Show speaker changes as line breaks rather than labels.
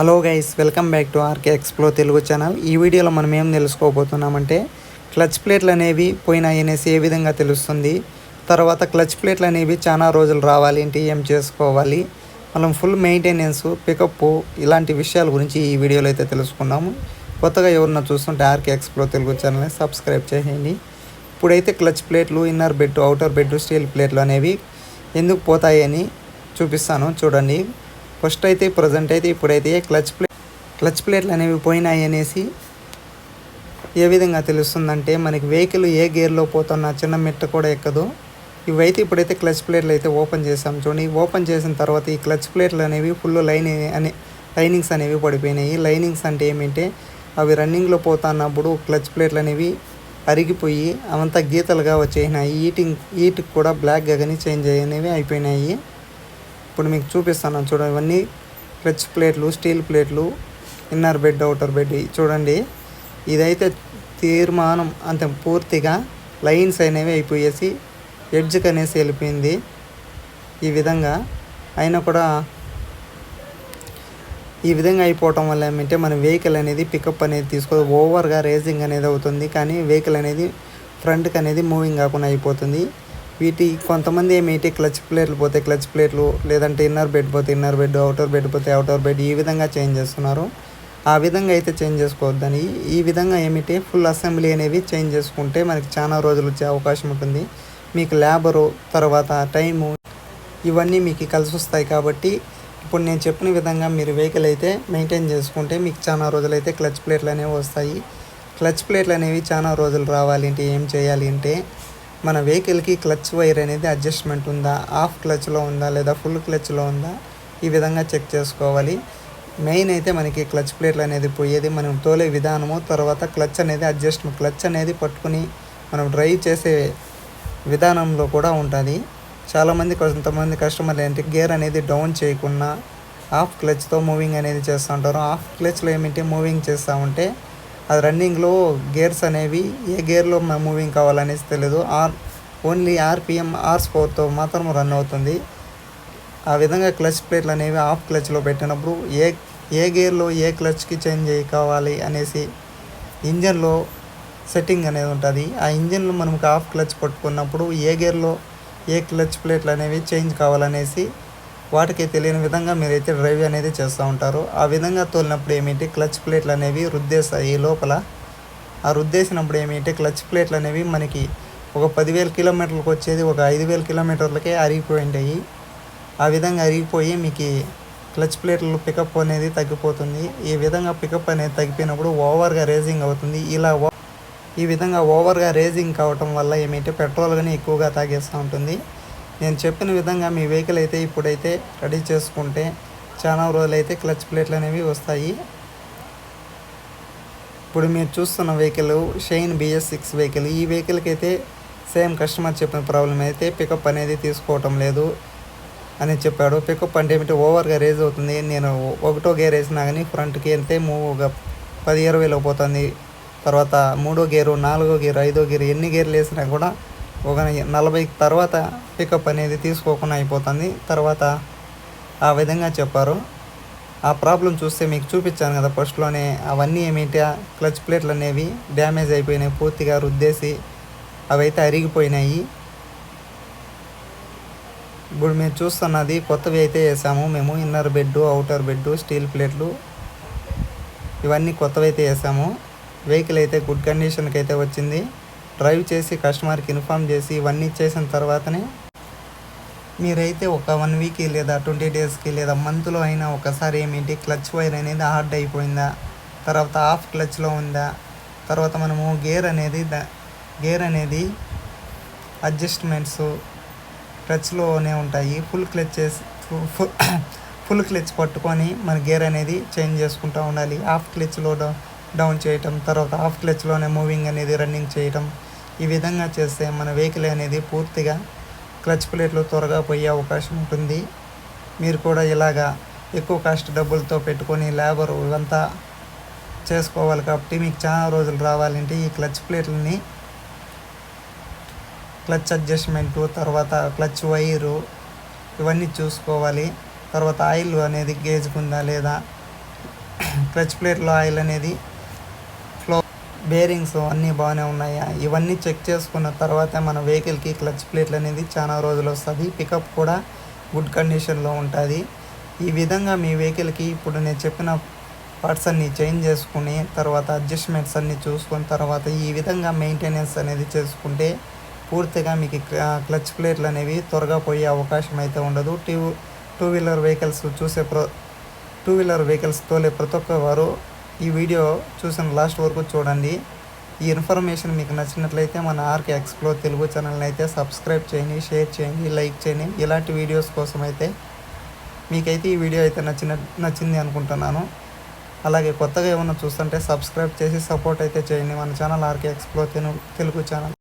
Hello guys welcome back to RK explore Telugu channel. ఈ వీడియోలో మనం ఏం తెలుసుకోబోతున్నామంటే క్లచ్ ప్లేట్లు అనేవి పోయినాయి అనేసి ఏ విధంగా తెలుస్తుంది తర్వాత క్లచ్ ప్లేట్లు అనేవి చాలా రోజులు రావాలి ఏంటి ఏం చేసుకోవాలి మనం ఫుల్ మెయింటెనెన్స్ పికప్ ఇలాంటి విషయాల గురించి ఈ వీడియోలో అయితే తెలుసుకున్నాము కొత్తగా ఎవరన్నా చూస్తుంటే ఆర్కే ఎక్స్ప్లో తెలుగు ఛానల్ని సబ్స్క్రైబ్ చేయండి. ఇప్పుడైతే క్లచ్ ప్లేట్లు inner bed outer bed steel ప్లేట్లు అనేవి ఎందుకు పోతాయని చూపిస్తాను. చూడండి. ఫస్ట్ అయితే ప్రజెంట్ అయితే ఇప్పుడైతే క్లచ్ ప్లేట్ క్లచ్ ప్లేట్లు అనేవి పోయినాయి అనేసి ఏ విధంగా తెలుస్తుందంటే మనకి వెహికల్ ఏ గేర్లో పోతున్నా చిన్న మెట్ట కూడా ఎక్కదు. ఇవైతే ఇప్పుడైతే క్లచ్ ప్లేట్లు అయితే ఓపెన్ చేసాం చూడండి ఓపెన్ చేసిన తర్వాత ఈ క్లచ్ ప్లేట్లు అనేవి ఫుల్ లైన్ అనే లైనింగ్స్ అనేవి పడిపోయినాయి. లైనింగ్స్ అంటే ఏమంటే అవి రన్నింగ్లో పోతున్నప్పుడు క్లచ్ ప్లేట్లు అనేవి అరిగిపోయి అవంతా గీతలుగా వచ్చేసినాయి. ఈటింగ్ ఈటికి కూడా బ్లాక్గా కానీ చేంజ్ అయ్యేవి అయిపోయినాయి. ఇప్పుడు మీకు చూపిస్తాను చూడండి ఇవన్నీ క్లచ్ ప్లేట్లు స్టీల్ ప్లేట్లు ఇన్నర్ బెడ్ అవుటర్ బెడ్ చూడండి. ఇదైతే తీర్మానం అంత పూర్తిగా లైన్స్ అనేవి అయిపోయేసి ఎడ్జ్కి అనేసి వెళ్ళిపోయింది ఈ విధంగా. అయినా కూడా ఈ విధంగా అయిపోవటం వల్ల ఏమంటే మన వెహికల్ అనేది పికప్ అనేది తీసుకో ఓవర్గా రేసింగ్ అనేది అవుతుంది. కానీ వెహికల్ అనేది ఫ్రంట్కి అనేది మూవింగ్ కాకుండా అయిపోతుంది. వీటి కొంతమంది ఏమిటి క్లచ్ ప్లేట్లు పోతే క్లచ్ ప్లేట్లు లేదంటే ఇన్నర్ బెడ్ పోతే ఇన్నర్ బెడ్ అవుటర్ బెడ్ పోతే అవుటర్ బెడ్ ఈ విధంగా చేంజ్ చేస్తున్నారు. ఆ విధంగా అయితే చేంజ్ చేసుకోవద్దని ఈ విధంగా ఏమిటి ఫుల్ అసెంబ్లీ అనేవి చేంజ్ చేసుకుంటే మనకి చాలా రోజులు వచ్చే అవకాశం ఉంటుంది. మీకు లేబరు తర్వాత టైము ఇవన్నీ మీకు కలిసి వస్తాయి కాబట్టి ఇప్పుడు నేను చెప్పిన విధంగా మీరు వెహికల్ అయితే మెయింటైన్ చేసుకుంటే మీకు చాలా రోజులైతే క్లచ్ ప్లేట్లు అనేవి వస్తాయి. క్లచ్ ప్లేట్లు అనేవి చాలా రోజులు రావాలి అంటే ఏం చేయాలి అంటే మన వెహికల్కి క్లచ్ వైర్ అనేది అడ్జస్ట్మెంట్ ఉందా? హాఫ్ క్లచ్లో ఉందా? లేదా ఫుల్ క్లచ్లో ఉందా? ఈ విధంగా చెక్ చేసుకోవాలి. మెయిన్ అయితే మనకి క్లచ్ ప్లేట్లు అనేది పోయేది. మనం తోలే విధానము తర్వాత క్లచ్ అనేది అడ్జస్ట్మెంట్ క్లచ్ అనేది పట్టుకుని మనం డ్రైవ్ చేసే విధానంలో కూడా ఉంటుంది. చాలామంది కొంతమంది కస్టమర్లు ఏంటి? గేర్ అనేది డౌన్ చేయకుండా హాఫ్ క్లచ్తో మూవింగ్ అనేది చేస్తూ ఉంటారు. హాఫ్ క్లచ్లో ఏమిటి? మూవింగ్ చేస్తూ ఉంటే అది రన్నింగ్లో గేర్స్ అనేవి ఏ గేర్లో మూవింగ్ కావాలనేసి తెలియదు ఆర్ ఓన్లీ ఆర్పిఎం ఆర్ ఫోర్తో మాత్రం రన్ అవుతుంది. ఆ విధంగా క్లచ్ ప్లేట్లు అనేవి హాఫ్ క్లచ్లో పెట్టినప్పుడు ఏ ఏ గేర్లో ఏ క్లచ్కి చేంజ్ కావాలి అనేసి ఇంజన్లో సెట్టింగ్ అనేది ఉంటుంది. ఆ ఇంజన్లో మనం హాఫ్ క్లచ్ పట్టుకున్నప్పుడు ఏ గేర్లో ఏ క్లచ్ ప్లేట్లు అనేవి చేంజ్ కావాలనేసి వాటికి తెలియని విధంగా మీరైతే డ్రైవ్ అనేది చేస్తూ ఉంటారు. ఆ విధంగా తోలినప్పుడు ఏమిటి? క్లచ్ ప్లేట్లు అనేవి రుద్దేస్తాయి. లోపల ఆ రుద్దేసినప్పుడు ఏమిటి? క్లచ్ ప్లేట్లు అనేవి మనకి ఒక పదివేల కిలోమీటర్లకు వచ్చేది ఒక ఐదు వేల కిలోమీటర్లకే అరిగిపోయి ఉంటాయి ఆ విధంగా అరిగిపోయి మీకు క్లచ్ ప్లేట్లు పికప్ అనేది తగ్గిపోతుంది. ఈ విధంగా పికప్ అనేది తగ్గిపోయినప్పుడు ఓవర్గా రేసింగ్ అవుతుంది. ఇలా ఈ విధంగా ఓవర్గా రేసింగ్ కావటం వల్ల ఏమిటి? పెట్రోల్ కానీ ఎక్కువగా తాగేస్తూ ఉంటుంది. నేను చెప్పిన విధంగా మీ వెహికల్ అయితే ఇప్పుడైతే రెడీ చేసుకుంటే చాలా రోజులైతే క్లచ్ ప్లేట్లు అనేవి వస్తాయి. ఇప్పుడు మీరు చూస్తున్న vehicle Shine BS six vehicle. ఈ వెహికల్కి అయితే సేమ్ కస్టమర్ చెప్పిన ప్రాబ్లం అయితే పికప్ అనేది తీసుకోవటం లేదు అని చెప్పాడు. పికప్ అంటే ఏమిటి? ఓవర్గా రేజ్ అవుతుంది. నేను ఒకటో గేర్ వేసినా కానీ ఫ్రంట్కి వెళ్తే మూవ్ పది ఇరవైలో పోతుంది తర్వాత మూడో గేరు నాలుగో గేరు ఐదో గేరు ఎన్ని గేర్లు వేసినా కూడా ఒక నలభై తర్వాత పికప్ అనేది తీసుకోకుండా అయిపోతుంది. తర్వాత ఆ విధంగా చెప్పారు. ఆ ప్రాబ్లం చూస్తే మీకు చూపించాను కదా ఫస్ట్లోనే అవన్నీ ఏమిటి? క్లచ్ ప్లేట్లు అనేవి డ్యామేజ్ అయిపోయినాయి. పూర్తిగా రుద్దేసి అవైతే అరిగిపోయినాయి. ఇప్పుడు మీరు చూస్తున్నది కొత్తవి అయితే వేసాము. మేము inner bed outer bed steel ప్లేట్లు ఇవన్నీ కొత్తవి అయితే వేసాము. వెహికల్ అయితే గుడ్ కండిషన్కి అయితే వచ్చింది. డ్రైవ్ చేసి కస్టమర్కి ఇన్ఫామ్ చేసి ఇవన్నీ చేసిన తర్వాతనే మీరైతే ఒక వన్ వీక్ లేదా ట్వంటీ డేస్కి లేదా మంత్లో అయినా ఒకసారి ఏమిటి క్లచ్ వైర్ అనేది హార్డ్ అయిపోయిందా తర్వాత హాఫ్ క్లచ్లో ఉందా తర్వాత మనము గేర్ అనేది ద గేర్ అనేది అడ్జస్ట్మెంట్స్ క్లచ్లోనే ఉంటాయి. ఫుల్ క్లచ్ చేసి ఫుల్ ఫుల్ క్లచ్ పట్టుకొని మన గేర్ అనేది చేంజ్ చేసుకుంటూ ఉండాలి. హాఫ్ క్లచ్లో డౌన్ చేయటం తర్వాత హాఫ్ క్లచ్లోనే మూవింగ్ అనేది రన్నింగ్ చేయటం ఈ విధంగా చేస్తే మన వెహికల్ అనేది పూర్తిగా క్లచ్ ప్లేట్లు త్వరగా పోయే అవకాశం ఉంటుంది. మీరు కూడా ఇలాగా ఎక్కువ కాస్ట్ డబ్బులతో పెట్టుకొని లేబర్ ఇవంతా చేసుకోవాలి కాబట్టి మీకు చాలా రోజులు రావాలంటే ఈ క్లచ్ ప్లేట్లని క్లచ్ అడ్జస్ట్మెంటు తర్వాత క్లచ్ వైరు ఇవన్నీ చూసుకోవాలి. తర్వాత ఆయిల్ అనేది గేజ్కుందా లేదా క్లచ్ ప్లేట్లో ఆయిల్ అనేది బేరింగ్స్ అన్నీ బాగానే ఉన్నాయా. ఇవన్నీ చెక్ చేసుకున్న తర్వాతే మన వెహికల్కి క్లచ్ ప్లేట్లు అనేది చాలా రోజులు వస్తుంది. పికప్ కూడా గుడ్ కండిషన్లో ఉంటుంది. ఈ విధంగా మీ వెహికల్కి ఇప్పుడు నేను చెప్పిన పార్ట్స్ అన్ని చేంజ్ చేసుకుని తర్వాత అడ్జస్ట్మెంట్స్ అన్ని చూసుకున్న తర్వాత ఈ విధంగా మెయింటెనెన్స్ అనేది చేసుకుంటే పూర్తిగా మీకు క్లచ్ ప్లేట్లు అనేవి త్వరగా పోయే అవకాశం అయితే ఉండదు. టూ టూ వీలర్ వెహికల్స్ చూసే ప్ర టూ వీలర్ వెహికల్స్ తోలే ప్రతి ఒక్క వారు ఈ వీడియో చూసిన లాస్ట్ వరకు చూడండి. ఈ ఇన్ఫర్మేషన్ మీకు నచ్చినట్లయితే మన ఆర్కే ఎక్స్ప్లోర్ తెలుగు ఛానల్ని అయితే సబ్స్క్రైబ్ చేయండి షేర్ చేయండి లైక్ చేయండి. ఇలాంటి వీడియోస్ కోసం అయితే మీకైతే ఈ వీడియో అయితే నచ్చిన నచ్చింది అనుకుంటున్నాను. అలాగే కొత్తగా ఏమన్నా చూస్తుంటే సబ్స్క్రైబ్ చేసి సపోర్ట్ అయితే చేయండి. మన channel RK explore Telugu Telugu channel